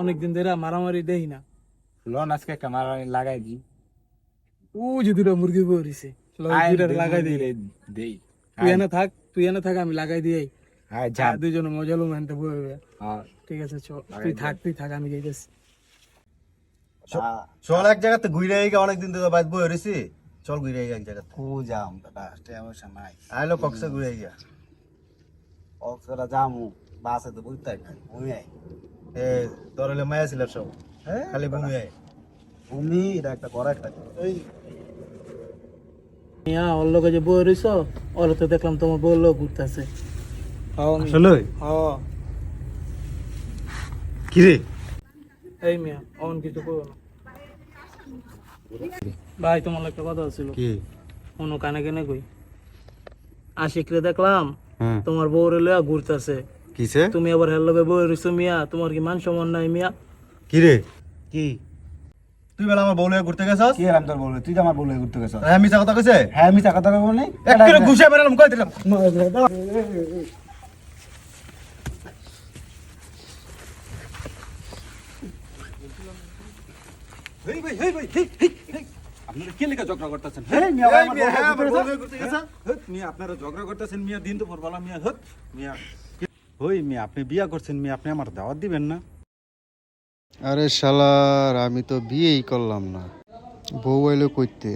অনেকদিন ধরে মারামারি দেই না। লন আজকে একটা মারামারি লাগাই দি ও যে দুটো মুরগি দেই, লাগাই দিই। দেই, দেই। তুই এনে থাক তুই এনে থাক আমি লাগাই দিই হ্যাঁ যা। দুজন মজালো মানতে বইবে হ্যাঁ ঠিক আছে চল। তুই থাক তুই থাক আমি যাইতেছি। চল এক জায়গাতে ঘুরে আই অনেকদিন তো বাইর বই রইছি চল ঘুরে আই এক জায়গাতে। কু যাম দাদা পয়সা নাই আইলো কক্সে ঘুরে আই গিয়া অক্সরা যামু বাসে তো বুঝতে আই এ তোর হলে মায়া ছিল সব হ্যাঁ খালি আই ঘুমি এটা একটা বড় একটা এই। মিয়া ওর লোকে যে বই রইছ ওর তো দেখলাম তোমার বউ লোক ঘুরতেছে। আসলে? হ্যাঁ কি রে? এই মিয়া অন কিছু করো না। ভাই তোমার একটা কথা ছিল। কি? অন্য কানে কানে কই? আশিকরে দেখলাম হ্যাঁ। তোমার বউরে লইয়া ঘুরতেছে। কিসে? তুমি আবার হেল লগে বই রইছো মিয়া তোমার কি মান সম্মান নাই মিয়া? কি রে কি? তুই বেলা আমার বউলে ঘুরতে গেছস? কি এরাম তোর বলবে তুই তো আমার বলে ঘুরতে গেছ হ্যাঁ মিছা কথা কইছে? হ্যাঁ টাকা টাকা বলে একটু ঘুষে বেরালাম কই দিলাম? হেই ভাই হেই ভাই হেই হেই হেই। আপনারা কে লেখা ঝগড়া করতেছেন? মিয়া এই মিয়া, আমার বউলে ঘুরতে গেছে হত মিয়া আপনারা ঝগড়া করতেছেন মিয়া দিন তো ভোরবেলা মিয়া হত মিয়া। হই মেয়ে আপনি বিয়া করছেন মিয়া আপনি আমার দাওয়াত দিবেন না আরে শালার আমি তো বিয়েই করলাম না বউ এলো করতে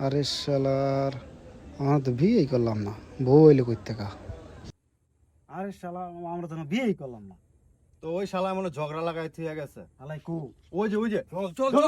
আরে শালার আমার তো বিয়েই করলাম না বউ এলো করতে কা আরে শালা আমরা তো বিয়েই করলাম না তো ওই শালা মনে ঝগড়া লাগাই থুয়ে গেছে শালাই কু ওই যে ওই যে চল চল চল